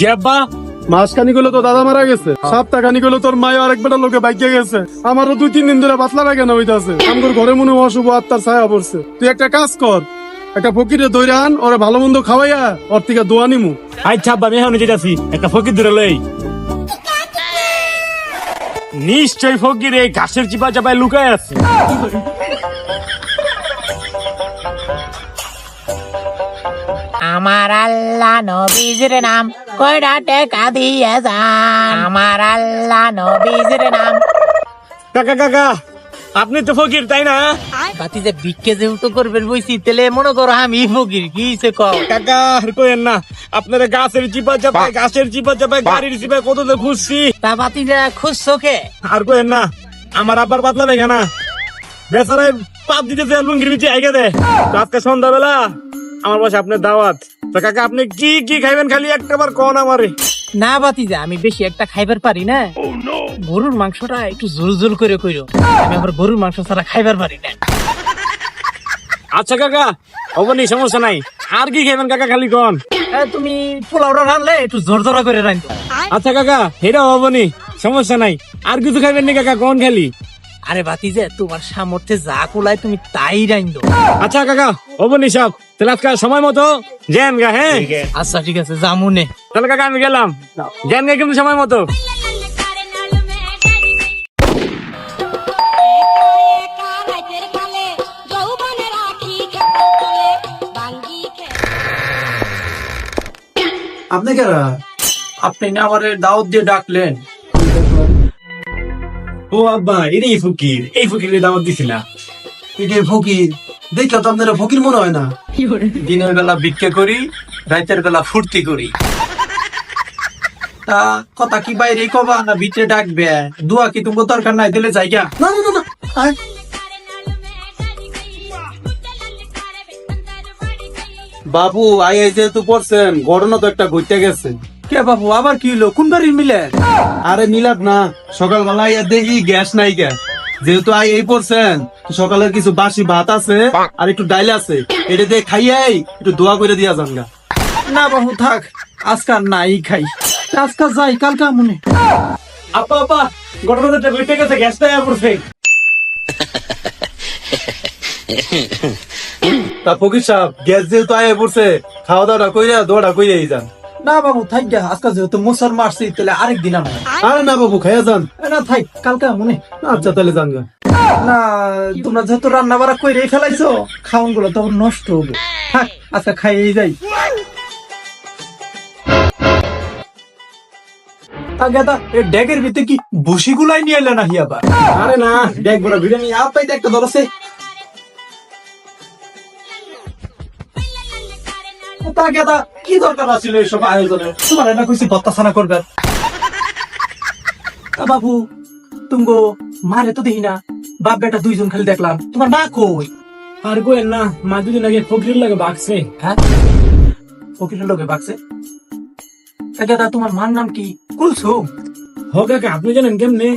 জেব্বা। মাসখানি গুলো তো দাদা মারা গেছে। সপ্তাহখানি গুলো তোর মায় আরেক বেটা লোকে বাইকে গেছে। আমারও দুই তিন দিন ধরে পাতলা লাগে না হইতাছে। আমার ঘরে মনে অশুভ আত্মার ছায়া পড়ছে। তুই একটা কাজ কর। একটা ফকিরে দইরা আন ওরে ভালো মন্দ খাওয়াইয়া ওর থেকে দোয়া নিমু। আচ্ছা আমি এখন যেতেছি একটা ফকির ধরে লই। নিশ্চয় ফকির এই ঘাসের চিপা চাপায় লুকায় আছে। আমার আল্লাহ নবীজির নাম কয়টা টেকা দিয়ে যান। আমার আল্লাহ নবীজির নাম। কাকা কাকা আপনি তো ফকির তাই না? বাতি যে বিকে যে উটো করবেন বইছি তেলে মনে করো আমি ফকির কি সে কও? কাকা আর কইেন না আপনারা গাছের চিপা চাপায় গাছের চিপা চাপায় গাড়ির চিপায় কত তো খুঁজছি? তা বাতি যে খুঁজছো কে? আর কইেন না আমার আব্বার পাতলা দেখে না বেচারায় পাপ দিতেছে লুঙ্গির বিচে আইগে দে। আজকে সন্ধ্যাবেলা আমার পাশে আপনার দাওয়াত। তো কাকা আপনি কি কি খাইবেন? খালি একটা বার কন আমারে। না বাতি যে আমি বেশি একটা খাইবার পারি না। গরুর মাংসটা একটু ঝোল ঝোল করে কইরো। আমি আবার গরুর মাংস ছাড়া খাইবার পারি না। আচ্ছা কাকা অবনি সমস্যা নাই। আর কি খাইবেন কাকা খালি কন। এ, তুমি পোলাওটা রানলে একটু জোর জোরা করে রাখতো আচ্ছা কাকা হেরা হবনি সমস্যা নাই। আর কিছু খাইবেন নি কাকা কোন খালি। আরে বাতি যে তোমার সামর্থ্যে যা কোলায় তুমি তাই রাইন্দো। আচ্ছা কাকা হবনি সব তাহলে আজকে সময় মতো জেন গা হ্যাঁ? আচ্ছা ঠিক আছে জামুনে তাহলে কাকা আমি গেলাম। জেন গা কিন্তু সময় মতো। আপনি কারা? আপনি না আমার দাওয়াত দিয়ে ডাকলেন। ও আব্বা এই ফকির। এই ফকির দাওয়াত দিছিলা এটা ফকির দেখলে তো আপনারা ফকির মনে হয় না। দিনের বেলা ভিক্ষা করি রাতের বেলা ফুর্তি করি। তা কথা কি বাইরে কবা না ভিতরে ডাকবে? দোয়া কি তোমার দরকার নাই? দিলে জায়গা না না না, না। বাবু আই এই যেহেতু পড়ছেন ঘটনা তো একটা ঘুরতে গেছে। কে বাবু আবার কি হলো? কোন বাড়ির মিলে? আরে মিলাদ না সকালবেলা আইয়া দেখি গ্যাস নাই গ্যাস যেহেতু আই এই পড়ছেন তো সকালের কিছু বাসি ভাত আছে আর একটু ডাইল আছে। এটা দিয়ে খাইয়াই একটু দোয়া করে দিয়া যান গা। না বাবু থাক আজকাল নাই খাই। আজকাল যাই কালকা মনে আপা আপা ঘটনাটা ঘুরতে গেছে গ্যাসটা পড়ছে তা ফকির সাহেব গ্যাস যেহেতু আইয়া পড়ছে খাওয়া দাওয়াটা কইরা দোয়াটা কইরাই যান। না বাবু থাক গা আজকাল যেহেতু মশার মারছি তাহলে আমার আরে না বাবু খাইয়া যান। না থাক কালকা মনে আচ্ছা তাহলে যান গা না তোমরা যেহেতু রান্না বাড়া করে ফেলাইছো খাওয়ানগুলো তখন নষ্ট হবে। থাক আচ্ছা খাইয়ে যাই। আগে দা এই ড্যাগের ভিতরে কি বসি গুলাই নিয়ে এলে নাকি আবার? আরে না দেখ বড় বিরিয়ানি আপাই একটা ধরছে গেদা কি দরকার আছিল এইসব আয়োজনের তোমার না কইছি করবে। বাবু মারে তো দেখি না বাপ বেটা দুইজন খালি দেখলাম। তোমার মা কই? আর কইেন না মা দুদিন আগে ফকির লাগে বাগছে। হ্যাঁ? ফকিরের লোকে গেদা তোমার মার নাম কি? কুলসুম হো কাকা আপনি জানেন কেমনে?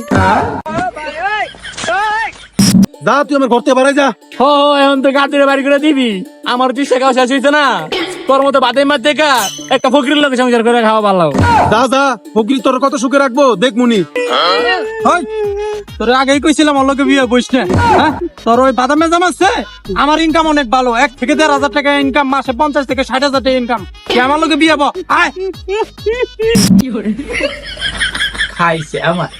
যা তুই আমার ঘরতে বাড়াই যা। ও এখন তো গাছের বাড়ি করে দিবি। আমার তুই শেখাও শেষ হইছে না। তোর মতো বাদে মার দেখা একটা ফকির লোক সংসার করে খাওয়া ভালো। যা যা ফকির তোর কত সুখে রাখব? দেখ মুনি। তোর আগেই কইছিলাম অল্লকে বিয়ে বইস না। হ্যাঁ? তোর ওই বাদামে জামাচ্ছে আমার ইনকাম অনেক ভালো। এক থেকে দেড় হাজার টাকা ইনকাম মাসে পঞ্চাশ থেকে ষাট হাজার টাকা ইনকাম কি আমার লোকে বিয়ে বো আয়। খাইছে আমার।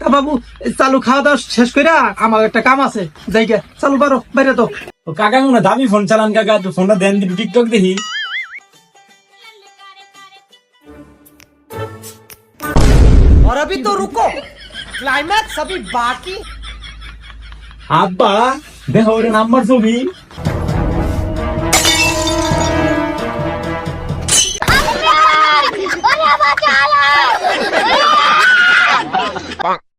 তা বাবু চালু খাওয়া দাওয়া শেষ কইরা আমার একটা কাম আছে। যাই গে চালু পারো বাইরে তো। ও কাকা না দামি ফোন চালান কাকা তুই ফোনটা দেন দিবি টিকটক দেখি और अभी तो रुको क्लाइमैक्स अभी बाकी আব্বা দেখো ওটা নাম্বার ছবি